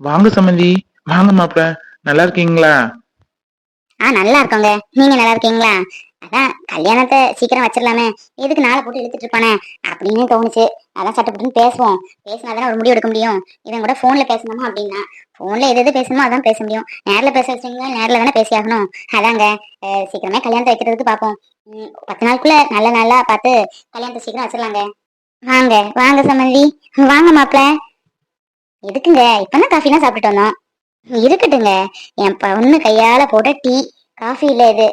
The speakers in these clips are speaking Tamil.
வாங்க சம்மந்தி வாங்க மாப்பிள. நல்லா இருக்கீங்களா? ஆ நல்லா இருக்கோங்க. நீங்க நல்லா இருக்கீங்களா? அதான் கல்யாணத்தை சீக்கிரம் வச்சிடலாமே. எதுக்கு நாளை போட்டு இழுத்துட்டு இருப்பானே? அப்படின்னு தோணுச்சு. அதான் சட்டப்பட்டுன்னு பேசுவோம். பேசினாதானே ஒரு முடிவு எடுக்க முடியும். இவன் கூட ஃபோன்ல பேசணுமா அப்படின்னா? ஃபோன்ல எது எது பேசணுமோ அதான் பேச முடியும். நேர்ல பேச வச்சீங்க நேர்ல தானே பேசி ஆகணும். அதாங்க. சீக்கிரமே கல்யாணத்தை வைக்கிறதுக்கு பார்ப்போம். பத்து நாளுக்குள்ள நல்ல நாளா பார்த்து கல்யாணத்தை சீக்கிரம் வச்சிடலாங்க. வாங்க. வாங்க சம்மந்தி வாங்க மாப்பிள்ள எதுக்குங்க? இப்பதான் காஃபிலாம் சாப்பிட்டுட்டு வந்தோம். இருக்கட்டுங்க. என் பொண்ணு கையால போட்ட டீ காஃபி இல்ல இது.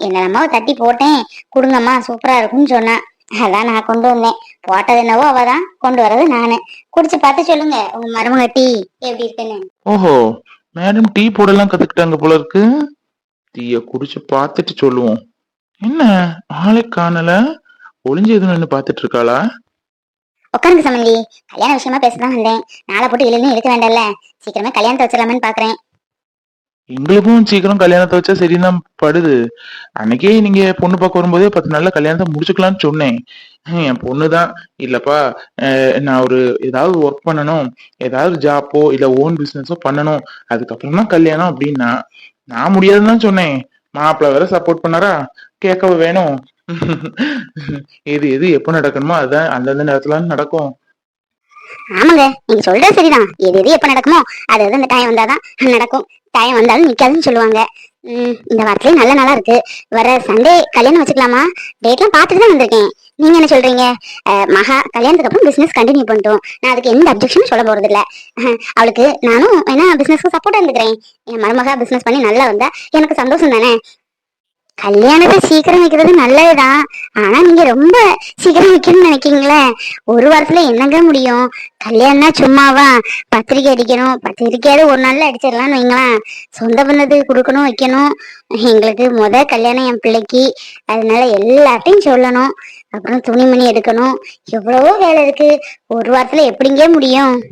என்ன அம்மாவை தட்டி போட்டேன். கொடுங்கம்மா சூப்பரா இருக்கும்னு சொன்னா. அதான் நான் கொண்டு வந்தேன். போட்டது என்னவோ அவதான். கொண்டு வரது நானு. குடிச்சு பார்த்து சொல்லுங்க உங்க மருமக டீ எப்படி இருக்குன்னு. ஓஹோ மேடம் டீ போடலாம் கத்துக்கிட்டாங்க போல இருக்கு. டீய குடிச்சு பார்த்துட்டு சொல்லுவோம். என்ன ஆளை காணல. ஒளிஞ்சு எதுவும் நின்னு பார்த்துட்டு இருக்காளா? உட்காருங்க சமந்தி. கல்யாண விஷயமா பேசதான் வந்தேன். நாளை போட்டு இழுன்னு இருக்க வேண்டாம்ல. சீக்கிரமே கல்யாணத்தை வச்சிடலாமேன்னு பாக்குறேன். எங்களுக்கும் சீக்கிரம் கல்யாணத்தை வச்சா சரிதான் படுது. அன்னைக்கே நீங்க பொண்ணு பார்க்க வரும்போதே பத்து நாள்ல கல்யாணத்தை முடிச்சுக்கலாம்னு சொன்னேன். என் பொண்ணுதான். இல்லப்பா அஹ், நான் ஒரு ஏதாவது ஒர்க் பண்ணணும். ஏதாவது ஜாப்போ இல்ல ஓன் பிசினஸோ பண்ணணும். அதுக்கப்புறம் தான் கல்யாணம் அப்படின்னா நான் முடியாதுன்னு தான் சொன்னேன். மாப்பிள்ளை வேற சப்போர்ட் பண்ணாரா? கேட்க வேணும். எது எது எப்போ நடக்கணுமோ அதுதான் அந்தந்த நேரத்துல நடக்கும். ஆமாங்க நீங்க சொல்றது சரிதான். எது எது எப்ப நடக்குமோ அது அது அந்த டைம் வந்தாதான் நடக்கும். டைம் வந்தாலும் நிக்காதுன்னு சொல்லுவாங்க. இந்த வாரத்திலேயே நல்ல நாளா இருக்கு. வர சண்டே கல்யாணம் வச்சுக்கலாமா? டேட்லாம் பார்த்துட்டு தான் வந்திருக்கேன். நீங்க என்ன சொல்றீங்க? அஹ், மகா கல்யாணத்துக்கு அப்புறம் பிசினஸ் கண்டினியூ பண்ணிட்டோம். நான் அதுக்கு எந்த அப்ஜெக்ஷனும் சொல்ல போறது இல்ல அவளுக்கு நானும் வேணா பிசினஸ்க்கு சப்போர்ட் இருந்துக்கிறேன். என் மருமகா பிசினஸ் பண்ணி நல்லா வந்தா எனக்கு சந்தோஷம் தானே? கல்யாணத்தை சீக்கிரம் வைக்கிறது நல்லதுதான். ஆனா நீங்க ரொம்ப சீக்கிரம் வைக்கணும்னு நினைக்கீங்களே ஒரு வாரத்துல என்னங்க முடியும்? கல்யாணம்னா சும்மாவா? பத்திரிக்கை அடிக்கணும். பத்திரிக்கையாவது ஒரு நாள்ல அடிச்சிடலாம்னு வைங்களேன். சொந்த பண்ணது கொடுக்கணும் வைக்கணும். எங்களுக்கு முத கல்யாணம் என் பிள்ளைக்கு. அதனால எல்லாத்தையும் சொல்லணும். அப்புறம் துணிமணி எடுக்கணும். எவ்வளவோ வேலை இருக்கு. ஒரு வாரத்துல எப்படிங்க முடியும்?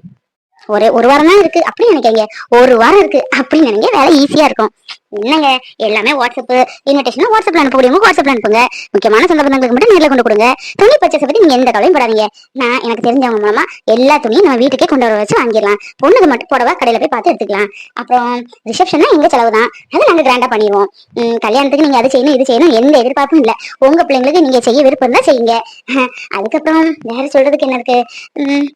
ஒரே ஒரு வாரம் தான் இருக்கு. அப்படி நினைக்கிறீங்க ஒரு வாரம் இருக்கு. அப்படின்னு நினைக்க வேலை ஈஸியா இருக்கும். என்னங்க? எல்லாமே வாட்ஸ்அப் இன்விடேஷன் வாட்ஸ்அப்ல அனுப்ப முடியுமோ? வாட்ஸ்அப்ல அனுப்புங்க. முக்கியமான சொந்த பந்தங்களுக்கு மட்டும் நேரில் கொண்டு கொடுங்க. துணி பர்ச்சேஸ் பத்தி நீங்க எந்த கவலையும் படாதீங்க. நான் எனக்கு தெரிஞ்சவங்க மூலமா எல்லா துணியும் நம்ம வீட்டுக்கே கொண்டு வர வச்சு வாங்கிடலாம். பொண்ணுக்கு மட்டும் புடவை கடையில போய் பார்த்து எடுத்துக்கலாம். அப்புறம் ரிசப்ஷன்னா எங்க செலவு தான்? அதை நாங்க கிராண்டா பண்ணிடுவோம். உம், கல்யாணத்துக்கு நீங்க அது செய்யணும் இது செய்யணும் எந்த எதிர்பார்ப்பும் இல்ல. உங்க பிள்ளைங்களுக்கு நீங்க செய்ய விருப்பம் தான் செய்யுங்க. அதுக்கப்புறம் வேற சொல்றதுக்கு என்ன இருக்கு? உம்,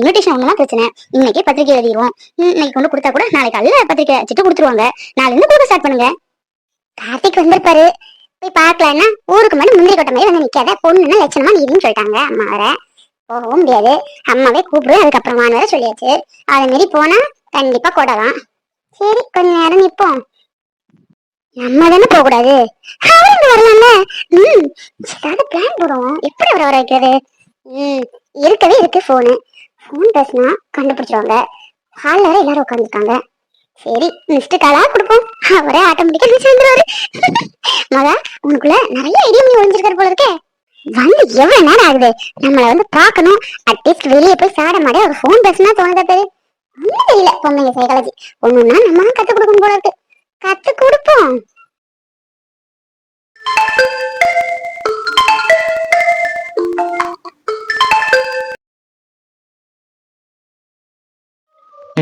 இன்விடேஷன் ஒண்ணுதான் பிரச்சனை. இன்னைக்கே பத்திரிக்கை எழுதிடுவோம். உம், இன்னைக்கு கொண்டு கொடுத்தா கூட நாளைக்கு அல்ல பத்திரிக்கை வச்சுட்டு கொடுத்துருவாங்க. நாளைல இருந்து கூட ஸ்டார்ட் பண்ணுங்க. கார்த்திக் வந்திருப்பாரு. போய் பார்க்கலன்னா ஊருக்கு மட்டும் முந்திரி கொட்ட மாதிரி வந்து நிக்காத பொண்ணுன்னா லட்சணமா நீதின்னு சொல்லிட்டாங்க அம்மா வர போகவும் முடியாது. அம்மாவே கூப்பிடு வான் வேற சொல்லியாச்சு. அது மாரி போனா கண்டிப்பா கொடலாம் சரி கொஞ்ச நேரம் நிப்போம். நம்ம தானே போக கூடாது. அவர் வரலாம்ல. ம் ஏதாவது பிளான் போடுவோம். எப்படி அவரை வர வைக்கிறது? ம் இருக்கவே இருக்கு போனு ஃபோன் பேசினா கண்டுபிடிச்சிருவாங்க. ஹாலில் வர எல்லாரும் உட்காந்துருக்காங்க சரி மிஸ்டர் காலா கொடுப்போம். அவரே ஆட்டோமேட்டிக்கா நினைச்சு வந்துருவாரு மகா உனக்குள்ள நிறைய ஐடியா பண்ணி ஒளிஞ்சிருக்காரு போல இருக்கே. வந்து எவ்வளவு நேரம் ஆகுது? நம்மள வந்து பார்க்கணும். அட்லீஸ்ட் வெளியே போய் சாட மாட ஒரு ஃபோன் பேசினா தோணுதா பேரு ஒண்ணும் தெரியல பொண்ணுங்க சைக்காலஜி ஒண்ணுன்னா நம்ம தான் கத்து கொடுக்கணும் போல இருக்கு. கத்து கொடுப்போம்.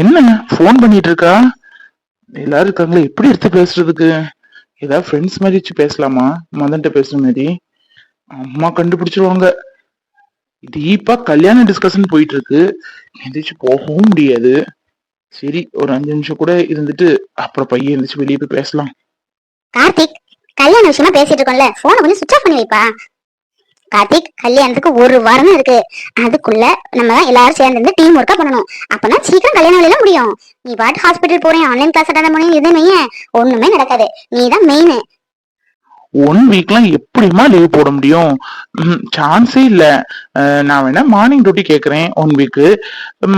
என்ன ஃபோன் பண்ணிட்டு இருக்கா? எல்லாரும் இருக்காங்களே எப்படி எடுத்து பேசுறதுக்கு? ஏதாவது ஃப்ரெண்ட்ஸ் மாதிரி வச்சு பேசலாமா? மதன்ட்ட பேசுற மாதிரி. அம்மா கண்டுபிடிச்சிருவாங்க. டீப்பா கல்யாண டிஸ்கஷன் போயிட்டு இருக்கு எந்திரிச்சு போகவும் முடியாது. சரி ஒரு அஞ்சு நிமிஷம் கூட இருந்துட்டு அப்புறம் பையன் எந்திரிச்சு வெளியே போய் பேசலாம். கார்த்திக் கல்யாண விஷயமா பேசிட்டு இருக்கோம்ல. போனை கொஞ்சம் சுவிச் ஆஃப் பண்ணி வைப்பா. கார்த்திக் கல்யாணத்துக்கு ஒரு வாரம் இருக்கு. அதுக்குள்ள நம்ம தான் எல்லாரும் சேர்ந்து டீம் ஒர்க்கா பண்ணணும். அப்பதான் சீக்கிரம் கல்யாண வேலையில முடியும். நீ பாட்டு ஹாஸ்பிட்டல் போறேன் ஆன்லைன் கிளாஸ் அட்டன் பண்ணி இது ஒண்ணுமே நடக்காது. நீ தான் மெயின் ஒன் வீக்லாம் எப்படிமா லீவ் போட முடியும்? சான்ஸே இல்லை. நான் வேணா மார்னிங் டியூட்டி கேட்குறேன் ஒன் வீக்கு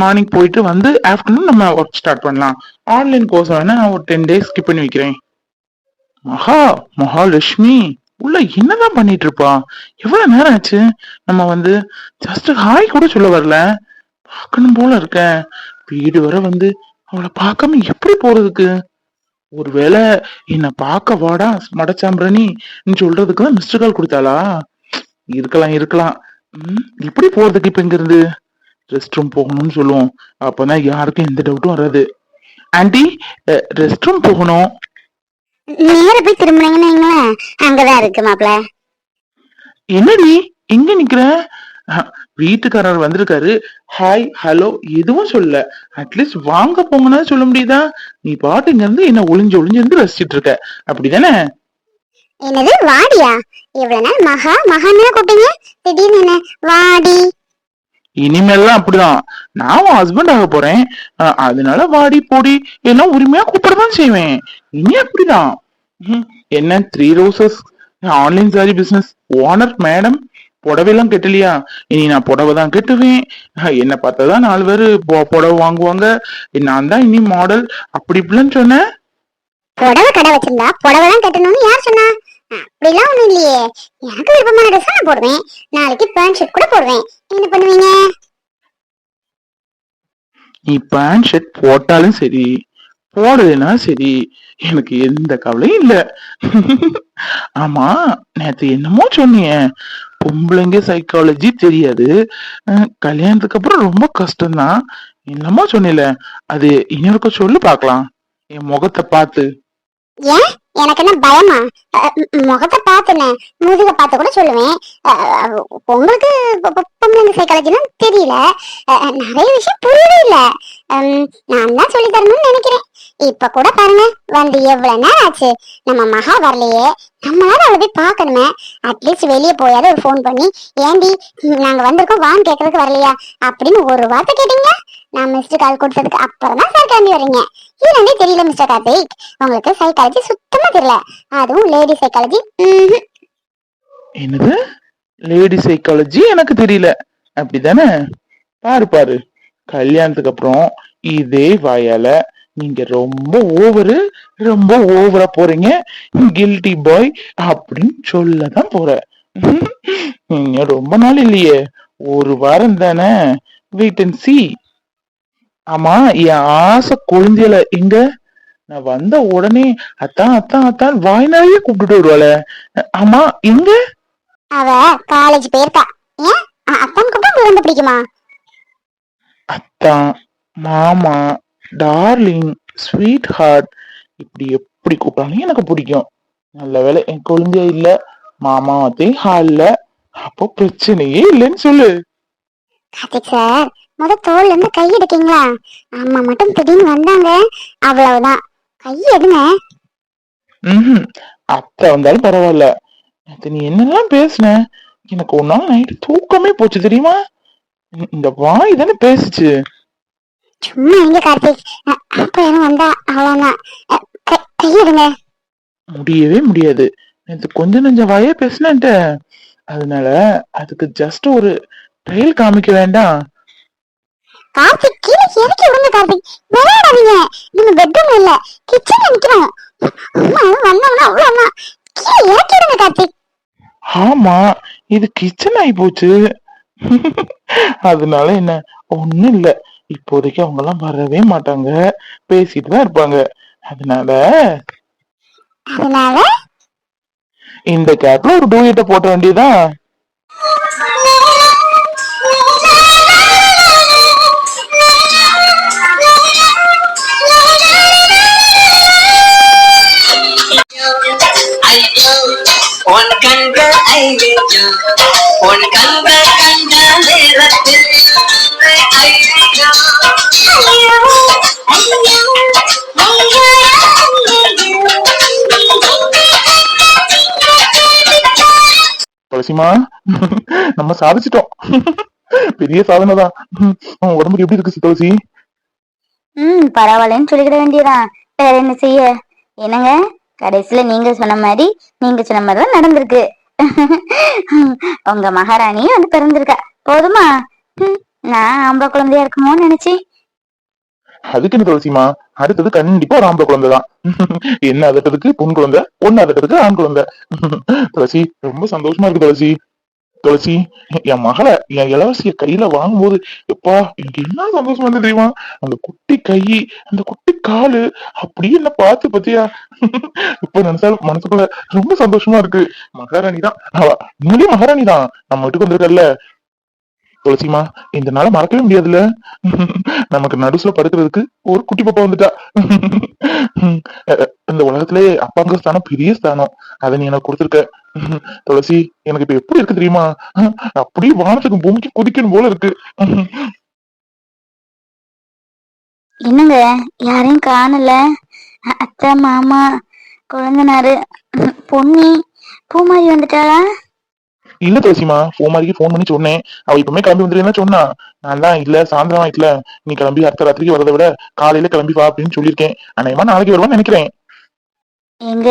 மார்னிங் போயிட்டு வந்து ஆஃப்டர்நூன் நம்ம ஒர்க் ஸ்டார்ட் பண்ணலாம். ஆன்லைன் கோர்ஸ் வேணா நான் ஒரு டென் டேஸ் ஸ்கிப் பண்ணி வைக்கிறேன். மகா மகாலட்சுமி. உள்ள என்னதான் பண்ணிட்டு இருப்பா? எவ்வளவு நேரம் ஆச்சு? நம்ம வந்து ஜஸ்ட் ஹாய் கூட சொல்ல வரல. பார்க்கணும் போல இருக்கேன் வீடு வர வந்து அவளை பார்க்காம எப்படி போறதுக்கு? ஒருவேளை என்ன பார்க்க வாடா மடச்சாம்பிரணி நீ சொல்றதுக்கு தான் மிஸ்டர் கால் கொடுத்தாளா? இருக்கலாம் இருக்கலாம். உம் எப்படி போறதுக்கு இப்ப இங்க இருந்து ரெஸ்ட் ரூம் போகணும்னு சொல்லுவோம். அப்பதான் யாருக்கும் எந்த டவுட்டும் வராது. ஆண்டி ரெஸ்ட் ரூம் போகணும். நேர போய் திரும்பினீங்கன்னு அங்கதான் இருக்கு மாப்பிள்ள என்னடி? எங்க நிக்கிற? வீட்டுக்காரர் வந்திருக்காரு. ஹாய் ஹலோ எதுவும் சொல்லல அட்லீஸ்ட் வாங்க போங்கன்னா சொல்ல முடியுதா? நீ பாட்டு இங்க இருந்து என்ன ஒளிஞ்சு ஒளிஞ்சு இருந்து ரசிச்சிட்டு இருக்க. அப்படிதானே? என்னது வாடியா? இவ்வளவு நாள் மகா மகான்னு கூப்பிட்டீங்க? திடீர்னு என்ன? வாடி. இனிமேல்லாம் அப்படிதான். நான் உன் ஹஸ்பண்ட் ஆக போறேன். அதனால வாடி போடி. எல்லாம் உரிமையா கூப்பிடதான் செய்வேன். இனி அப்படிதான். என்ன Three Roses online sari business owner madam புடவைலாம் கெட்டலையா? இனி நான் புடவை தான் கட்டுவேன். என்னை பார்த்தா தான் நாலு பேர் புடவை வாங்குவாங்க. நான் தான் இனி மாடல் அப்படி இப்படின்னு சொன்னேன் புடவை கடை வச்சிருந்தா புடவை தான் கட்டணும்னு யார் சொன்னா? அப்படிலாம் ஒண்ணும் இல்லையே. எனக்கு விருப்பமான ட்ரெஸ் நான் போடுவேன். நாளைக்கு பேண்ட் ஷர்ட் கூட போடுவேன். என்ன பண்ணுவீங்க? நீ பேண்ட் ஷர்ட் போட்டாலும் சரி போடலைன்னா சரி எனக்கு எந்த கவலையும் இல்ல. ஆமா நேத்து என்னமோ சொன்னீங்க. பொம்பளைங்க சைக்காலஜி தெரியாது. கல்யாணத்துக்கு அப்புறம் ரொம்ப கஷ்டம்தான். என்னமோ சொன்னீல. அது இன்னொருக்க சொல்லு பார்க்கலாம். என் முகத்தை பார்த்து. ஏன்? எனக்கு என்ன பயமா? முகத்தை பார்த்தேன் முதுக பார்த்து கூட சொல்லுவேன். உங்களுக்கு பொம்பளைங்க சைக்காலஜினா தெரியல. அஹ், நிறைய விஷயம் புரியவே இல்லை. ஹம், நான் தான் சொல்லி தரணும்னு நினைக்கிறேன். இப்ப கூட பாருங்க வந்து எவ்வளவு நேரம் ஆச்சு? நம்ம மகா வரலையே. நம்மளால அவளை போய் பார்க்கணுமே. அட்லீஸ்ட் வெளியே போயாவது ஒரு ஃபோன் பண்ணி ஏண்டி நாங்க வந்திருக்கோம் வான்னு கேட்கறதுக்கு வரலையா? அப்படின்னு ஒரு வார்த்தை கேட்டீங்களா? நான் மிஸ்டர் கால் கொடுத்ததுக்கு அப்புறம் தான் சார் கிளம்பி வரீங்க இது தெரியல மிஸ்டர் கார்த்திக். உங்களுக்கு சைக்காலஜி சுத்தமா தெரியல. அதுவும் லேடி சைக்காலஜி என்னது? லேடி சைக்காலஜி எனக்கு தெரியல. அப்படிதானே? பாரு பாரு. கல்யாணத்துக்கு அப்புறம் இதே வாயால நீங்க ரொம்ப ஓவரு ரொம்ப ஓவரா போறீங்க. கில்ட்டி பாய் அப்படின்னு சொல்லதான் போற. நீங்க ரொம்ப நாள் இல்லையே. ஒரு வாரம் தானே. வெயிட் அண்ட் சி ஆமா என் ஆசை குழந்தையில எங்க? நான் வந்த உடனே அத்தான் அத்தான் அத்தான் வாய் நிறைய கூப்பிட்டுட்டு வருவாளே. ஆமா எங்க? அவ காலேஜ் போயிருக்கா. ஏன்? அத்தான் கூப்பிட்டா ரொம்ப பிடிக்குமா? அத்தான் மாமா. டார்லிங் ஸ்வீட் ஹார்ட் இப்படி எப்படி கூப்பிட்டாலும் எனக்கு பிடிக்கும். நல்ல வேளை என் குழந்தைய இல்ல மாமா அத்தையும் ஹால்ல அப்போ பிரச்சனையே இல்லைன்னு சொல்லு. கார்த்திக் சார் முத தோல்ல இருந்து கை எடுக்கீங்களா? அம்மா மட்டும் திடீர்னு வந்தாங்க. அவ்வளவுதான். கை எடுங்க. ம் அத்தை வந்தாலும் பரவாயில்ல. நேத்து நீ என்னெல்லாம் பேசுன? எனக்கு ஒரு நாள் நைட்டு தூக்கமே போச்சு தெரியுமா? இந்த- இந்த வாய் தானே பேசுச்சு. சும்மா எங்க கார்த்திக் அப்ப யாரும் வந்தா அவ்வளவுதான். முடியவே முடியாது. நேத்து கொஞ்சம் நெஞ்ச வாயே பேசினேன்ட்ட. அதனால அதுக்கு ஜஸ்ட் ஒரு ட்ரையல் காமிக்க வேண்டாம். கார்த்திக் கீழே இறக்கி விடுங்க கார்த்திக் விளையாடாதீங்க. நம்ம பெட்ரூம் இல்ல. கிச்சன்ல நிக்கிறோம். அம்மா வந்தாங்கன்னா அவ்வளவுதான். கீழே இறக்கி விடுங்க கார்த்திக் ஆமா இது கிச்சன் ஆகி போச்சு. அதனால என்ன ஒண்ணும் இல்ல. இப்போதைக்கு அவங்க எல்லாம் வரவே மாட்டாங்க. பேசிட்டு தான் இருப்பாங்க. அதனால அதனால? இந்த கேப்ல ஒரு டூயட்ட போட்ட வேண்டியதான் உன் கண்கள் ஐயோ உன் கண்கள் சீமா. நம்ம சாதிச்சிட்டோம். பெரிய சாதனை தான். உடம்புக்கு எப்படி இருக்கு துளசி ம் பரவாயில்லன்னு சொல்லிக்கிட வேண்டியதான் வேற என்ன செய்ய? என்னங்க? கடைசியில நீங்க சொன்ன மாதிரி நீங்க சொன்ன மாதிரி தான் நடந்திருக்கு. உங்க மகாராணியும் வந்து பிறந்திருக்கா. போதுமா? நான் ஆம்பளை குழந்தையா இருக்குமோன்னு நினைச்சேன். அதுக்கு என்ன துளசிமா? அடுத்தது கண்டிப்பா ஒரு ஆம்பளை குழந்தை தான். என்ன அதட்டதுக்கு பொன் குழந்தை பொண்ணு அதட்டதுக்கு ஆண் குழந்தை. துளசி ரொம்ப சந்தோஷமா இருக்கு துளசி. துளசி என் மகளை என் இளவரசிய கையில வாங்கும்போது எப்பா எனக்கு என்ன சந்தோஷமா இருந்தது தெரியுமா? அந்த குட்டி கை அந்த குட்டி காலு அப்படியே என்ன பார்த்து பத்தியா இப்ப நினைச்சாலும் மனசுக்குள்ள ரொம்ப சந்தோஷமா இருக்கு. மகாராணி தான். அவ மகாராணி தான். நம்ம வீட்டுக்கு வந்திருக்கல துளசிமா இந்த நாள மறக்கவே முடியாதுல்ல? நமக்கு நடுசுல படுக்கிறதுக்கு ஒரு குட்டி பாப்பா வந்துட்டா. இந்த உலகத்திலே அப்பாங்க ஸ்தானம் பெரிய ஸ்தானம். அதை நீ எனக்கு கொடுத்துருக்க. துளசி எனக்கு இப்ப எப்படி இருக்கு தெரியுமா? அப்படியே வானத்துக்கு பூமிக்கு குதிக்கணும் போல இருக்கு. என்னங்க யாரையும் காணல. அத்தை மாமா குழந்தனாரு பொன்னி பூமாரி வந்துட்டாளா? இல்ல துளசிமா பூமாரிக்கு ஃபோன் பண்ணி சொன்னேன். அவ இப்பவுமே கிளம்பி வந்துருன்னு சொன்னா. நான் தான் இல்ல சாயந்தரம் ஆயிட்டுல. நீ கிளம்பி அடுத்த ராத்திரிக்கு வரதை விட காலையில கிளம்பி வா அப்படின்னு சொல்லியிருக்கேன். அநேகமா நாளைக்கு வருவான்னு நினைக்கிறேன். எங்க?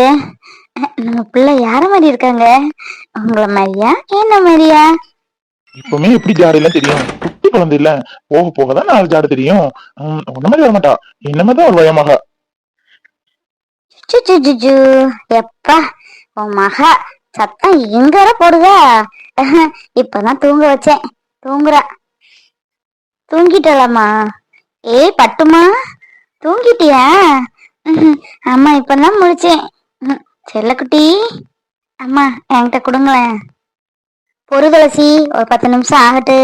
நம்ம பிள்ளை யார மாதிரி இருக்காங்க? உங்கள மாதிரியா? என்ன மாதிரியா? இப்பவுமே எப்படி ஜாடு எல்லாம் தெரியும்? குட்டி குழந்தை இல்ல. போக போக தான் நாலு ஜாடு தெரியும். உன்ன மாதிரி வர மாட்டா என்ன மாதிரி ஒரு சுச்சு எப்பா உன் மகா. சத்தம் எங்க வர போடுதா. இப்பதான் தூங்க வச்சேன். தூங்குறா. தூங்கிட்டலாமா? ஏய் பட்டுமா? தூங்கிட்டியா? அம்மா இப்பதான் முடிச்சேன் செல்லக்குட்டி அம்மா என்கிட்ட கொடுங்களேன். பொறு ஒரு பத்து நிமிஷம் ஆகட்டு.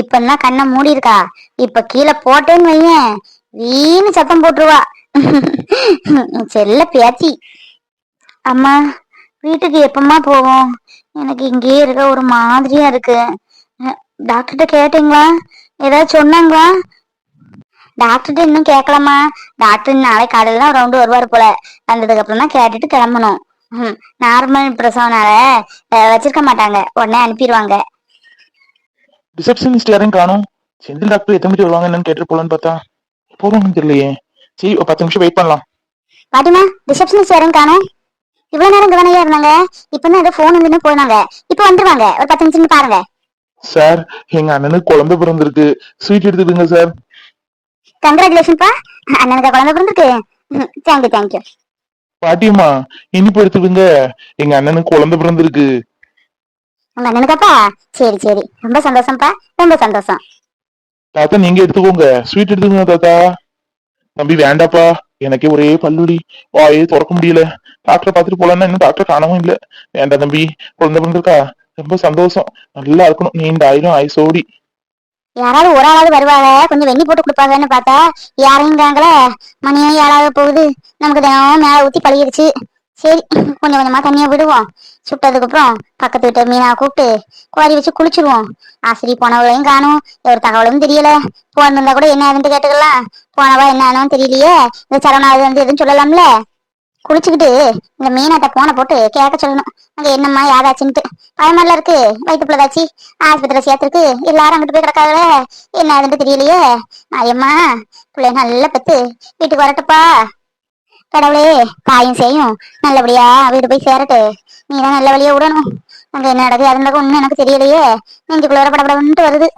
இப்பெல்லாம் கண்ணை மூடி இருக்கா இப்ப கீழே போட்டேன்னு வையேன். வீணு சத்தம் போட்டுருவா. செல்ல பேச்சி அம்மா வீட்டுக்கு எப்பமா போவோம்? எனக்கு இங்கேயே இருக்க ஒரு மாதிரியா இருக்கு. டாக்டர்கிட்ட கேட்டீங்களா? ஏதாவது சொன்னாங்களா? டாக்டர்கிட்ட இன்னும் கேட்கலாமா டாக்டர் நாளைக்கு காலையில தான் ரவுண்டு வருவார் போல. வந்ததுக்கு அப்புறம் தான் கேட்டுட்டு கிளம்பணும். நார்மல் பிரசவனால வச்சிருக்க மாட்டாங்க. உடனே அனுப்பிடுவாங்க. ரிசப்ஷனிஸ்ட் யாரையும் காணும். செந்தில் டாக்டர் எத்தனை மணிக்கு வருவாங்க என்னன்னு கேட்டு போலான்னு பார்த்தா போறோம்னு தெரியலையே. சரி பத்து நிமிஷம் வெயிட் பண்ணலாம். பாட்டிமா ரிசப்ஷனிஸ்ட் யாரும் காணும்? இவ்வளவு நேரம் கவனையா இருந்தாங்க இப்பதான் ஏதோ போன் வந்து போனாங்க. இப்ப வந்துருவாங்க. ஒரு பத்து நிமிஷம் பாருங்க. சார் எங்க அண்ணனுக்கு குழந்தை பிறந்திருக்கு. Sweet எடுத்துடுங்க sir. கங்க்ராச்சுலேஷன்ப்பா அண்ணனுக்கு குழந்தை பிறந்திருக்கு. தேங்க்யூ தேங்க்யூ பாட்டியம்மா இனிப்பு எடுத்துடுங்க எங்க அண்ணனுக்கு குழந்தை பிறந்திருக்கு. உங்க அண்ணனுக்காப்பா? சரி சரி. ரொம்ப சந்தோஷம்ப்பா. ரொம்ப சந்தோஷம். தாத்தா நீங்க எடுத்துக்கோங்க. ஸ்வீட் எடுத்துக்கோங்க தாத்தா. தம்பி வேண்டாப்பா. எனக்கே ஒரே பல்லுடி. வாயே திறக்க முடியல. டாக்டரை பார்த்துட்டு போலான்னா இன்னும் டாக்டர் காணவும் இல்ல. வேண்டாம் தம்பி. குழந்தை பிறந்திருக்கா? ரொம்ப சந்தோஷம். நல்லா இருக்கணும். நீண்ட ஆயிரம். ஆயுசோடி யாராவது ஒரு ஆளாவது வருவாங்க. கொஞ்சம் வெண்ணி போட்டு கொடுப்பாங்கன்னு பார்த்தா யாரையும் மணியே மணியும் ஏழாவது போகுது. நமக்கு தினமும் மேல ஊத்தி பழகிடுச்சு சரி கொஞ்சம் கொஞ்சமா தண்ணியை விடுவோம். சுட்டதுக்கு அப்புறம் பக்கத்து வீட்டு மீனா கூப்பிட்டு குவாரி வச்சு குளிச்சிருவோம். ஆசிரியர் போனவளையும் காணும். ஒரு தகவலும் தெரியல. போனிருந்தா கூட என்ன ஆகுதுன்னு கேட்டுக்கலாம். போனவா என்ன ஆனோன்னு தெரியலையே. இந்த சரவணாவது வந்து எதுவும் சொல்லலாம்ல? குளிச்சுக்கிட்டு இந்த மீனாட்ட போனை போட்டு கேட்க சொல்லணும். அங்க என்னம்மா யாராச்சுன்ட்டு. பயமெல்லாம் இருக்கு. வயிற்றுக்குள்ள ஏதாச்சு ஆஸ்பத்திரியில சேர்த்துருக்கு. எல்லாரும் அங்கிட்டு போய் கிடக்காங்களே. என்ன ஆகுதுன்னு தெரியலையே. ஐயம்மா பிள்ளைய நல்லா பத்து வீட்டுக்கு வரட்டுப்பா. கடவுளே தாயும் செய்யும் நல்லபடியா வீடு போய் சேரட்டு. நீ தான் நல்ல வழியா விடணும். அங்க என்ன நடக்குது அது நடக்கும் ஒன்னும் எனக்கு தெரியலையே. நெஞ்சுக்குள்ள வர படபடன்ட்டு வருது.